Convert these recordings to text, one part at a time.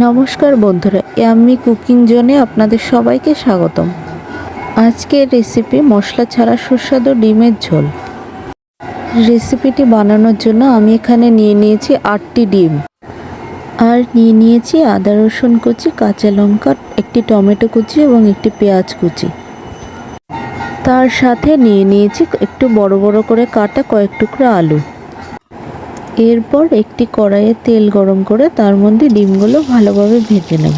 নমস্কার বন্ধুরা আমি কুকিং জোনে আপনাদের সবাইকে স্বাগতম। আজকের রেসিপি মশলা ছাড়া সুস্বাদু ডিমের ঝোল। রেসিপিটি বানানোর জন্য আমি এখানে নিয়ে নিয়েছি আটটি ডিম। আর নিয়ে নিয়েছি আদা, রসুন কুচি, কাঁচা লঙ্কা, একটি টমেটো কুচি এবং একটি পেঁয়াজ কুচি। তার সাথে নিয়ে নিয়েছি একটু বড় বড় করে কাটা কয়েক টুকরো আলু। এরপর একটি কড়াইয়ে তেল গরম করে তার মধ্যে ডিমগুলো ভালোভাবে ভেজে নেব।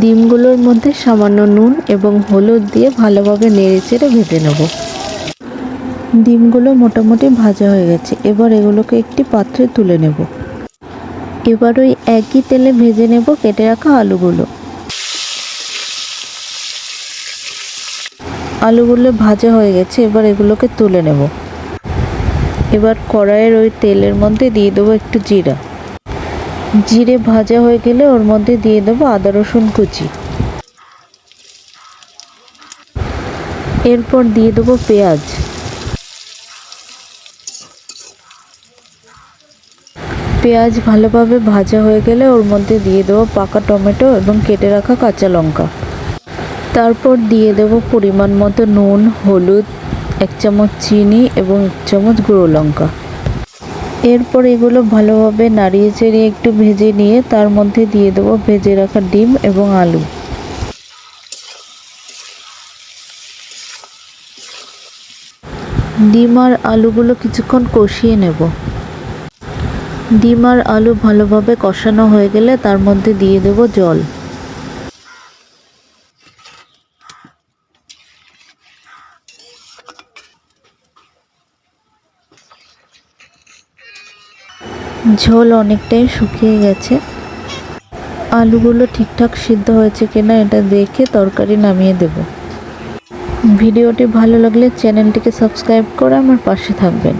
ডিমগুলোর মধ্যে সামান্য নুন এবং হলুদ দিয়ে ভালোভাবে নেড়ে চেড়ে ভেজে নেব। ডিমগুলো মোটামুটি ভাজা হয়ে গেছে, এবার এগুলোকে একটি পাত্রে তুলে নেব। এবার ওই একই তেলে ভেজে নেব কেটে রাখা আলুগুলো। আলুগুলো ভাজা হয়ে গেছে, এবার এগুলোকে তুলে নেব। এবার কড়াইয়ের ওই তেলের মধ্যে দিয়ে দেবো একটু জিরা। জিরে ভাজা হয়ে গেলে ওর মধ্যে দিয়ে দেবো আদা রসুন কুচি। এরপর দিয়ে দেবো পেঁয়াজ। পেঁয়াজ ভালোভাবে ভাজা হয়ে গেলে ওর মধ্যে দিয়ে দেবো পাকা টমেটো এবং কেটে রাখা কাঁচা লঙ্কা। তারপর দিয়ে দেবো পরিমাণ মতো নুন, হলুদ এক চামচ চিনি এবং এক চামচ গুঁড়ো লঙ্কা। এরপর এগুলো ভালোভাবে নাড়িয়ে চেড়িয়ে একটু ভেজে নিয়ে তার মধ্যে দিয়ে দেবো ভেজে রাখা ডিম এবং আলু। ডিম আর আলুগুলো কিছুক্ষণ কষিয়ে নেব। ডিম আর আলু ভালোভাবে কষানো হয়ে গেলে তার মধ্যে দিয়ে দেব জল। ঝোল অনেকটাই শুকিয়ে গেছে। আলুগুলো ঠিকঠাক সিদ্ধ হয়েছে কিনা এটা দেখে তরকারি নামিয়ে দেব। ভিডিওটি ভালো লাগলে চ্যানেলটিকে সাবস্ক্রাইব করে আমার পাশে থাকবেন।